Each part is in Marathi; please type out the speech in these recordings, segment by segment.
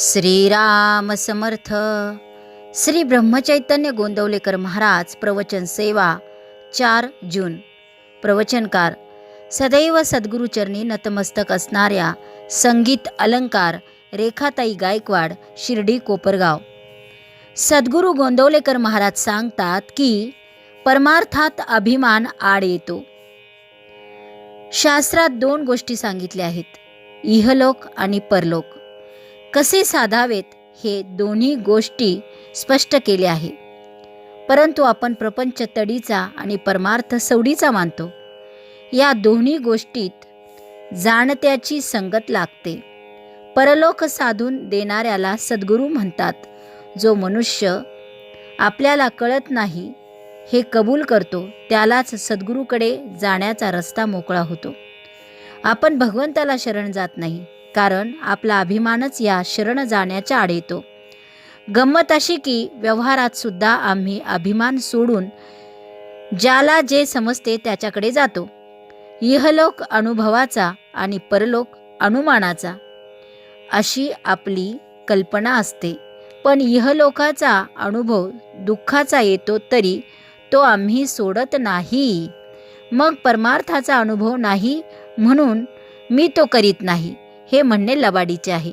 श्रीराम समर्थ. श्री ब्रह्मचैतन्य गोंदवलेकर महाराज प्रवचन सेवा चार जून. प्रवचनकार सदैव सद्गुरुचरणी नतमस्तक असणाऱ्या संगीत अलंकार रेखाताई गायकवाड शिर्डी कोपरगाव. सद्गुरू गोंदवलेकर महाराज सांगतात की परमार्थात अभिमान आड येतो. शास्त्रात दोन गोष्टी सांगितल्या आहेत इहलोक आणि परलोक. कसे साधावेत हे दोन्ही गोष्टी स्पष्ट केले आहे. परंतु आपण प्रपंच तडीचा आणि परमार्थ सवडीचा मानतो. या दोन्ही गोष्टीत जाणत्याची संगत लागते. परलोक साधून देणाऱ्याला सद्गुरू म्हणतात जो मनुष्य आपल्याला कळत नाही हे कबूल करतो त्यालाच सद्गुरूकडे जाण्याचा रस्ता मोकळा होतो. आपण भगवंताला शरण जात नाही कारण आपला अभिमानच या शरण जाण्याच्या आड येतो. गंमत अशी की व्यवहारात सुद्धा आम्ही अभिमान सोडून ज्याला जे समजते त्याच्याकडे जातो. इहलोक अनुभवाचा आणि परलोक अनुमानाचा अशी आपली कल्पना असते. पण इहलोकाचा अनुभव दुःखाचा येतो तरी तो आम्ही सोडत नाही. मग परमार्थाचा अनुभव नाही म्हणून मी तो करीत नाही. हे म्हणणे लबाडीचे आहे.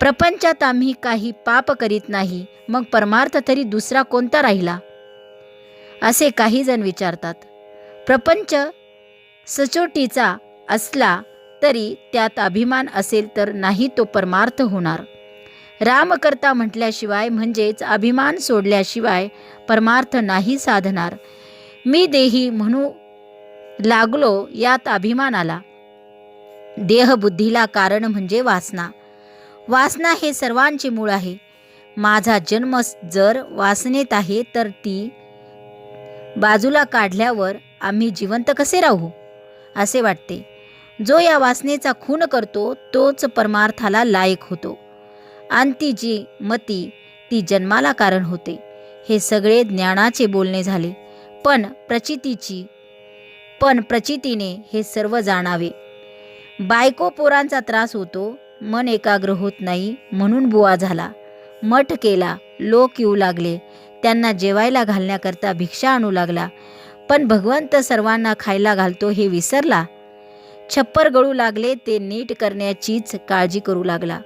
प्रपंचात आम्ही काही पाप करीत नाही मग परमार्थ तरी दुसरा कोणता राहिला? असे काही जण विचारतात. प्रपंच सचोटीचा असला तरी त्यात अभिमान असेल तर नाही तो परमार्थ होणार. रामकर्ता म्हटल्याशिवाय म्हणजेच अभिमान सोडल्याशिवाय परमार्थ नाही साधणार. मी देही म्हणू लागलो यात अभिमान आला. देहबुद्धीला कारण म्हणजे वासना. वासना हे सर्वांचे मूळ आहे. माझा जन्म जर वासनेत आहे तर ती बाजूला काढल्यावर आम्ही जिवंत कसे राहू? असे वाटते. जो या वासनेचा खून करतो तोच परमार्थाला लायक होतो. आणि ती जी मती ती जन्माला कारण होते. हे सगळे ज्ञानाचे बोलणे झाले. पण प्रचितीची पण प्रचितीने हे सर्व जाणावे. बायको पोरांचा त्रास होतो मन एकाग्र होत नाही म्हणून बुवा झाला. मठ केला लोक येऊ लागले. त्यांना जेवायला घालण्याकरता भिक्षा आणू लागला. पण भगवंत सर्वांना खायला घालतो हे विसरला. छप्पर गळू लागले ते नीट करण्याचीच काळजी करू लागला.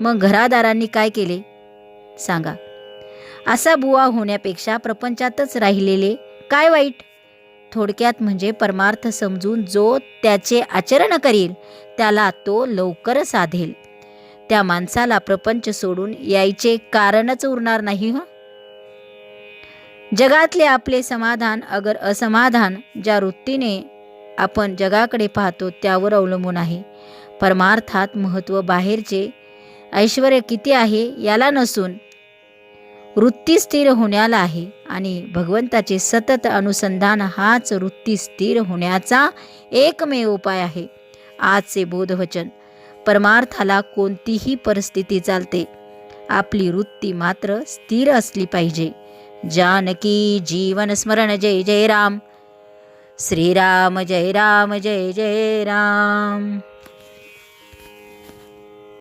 मग घरादारांनी काय केले? सांगा. असा बुवा होण्यापेक्षा प्रपंचातच राहिलेले काय वाईट? थोडक्यात म्हणजे परमार्थ समजून जो त्याचे आचरण करील त्याला तो लवकर साधेल. त्या माणसाला प्रपंच सोडून यायचे कारणच उरणार नाही हो? जगातले आपले समाधान अगर असमाधान ज्या वृत्तीने आपण जगाकडे पाहतो त्यावर अवलंबून आहे. परमार्थात महत्त्व बाहेरचे ऐश्वर किती आहे याला नसून वृत्ती स्थिर होण्याला आहे आणि भगवंताचे सतत अनुसंधान हाच वृत्ती स्थिर होण्याचा एकमेव उपाय आहे. आजचे बोधवचन. परमार्थाला कोणतीही परिस्थिती चालते. आपली वृत्ती मात्र स्थिर असली पाहिजे. जानकी जीवन स्मरण जय जय राम. श्रीराम जय राम जय जय राम.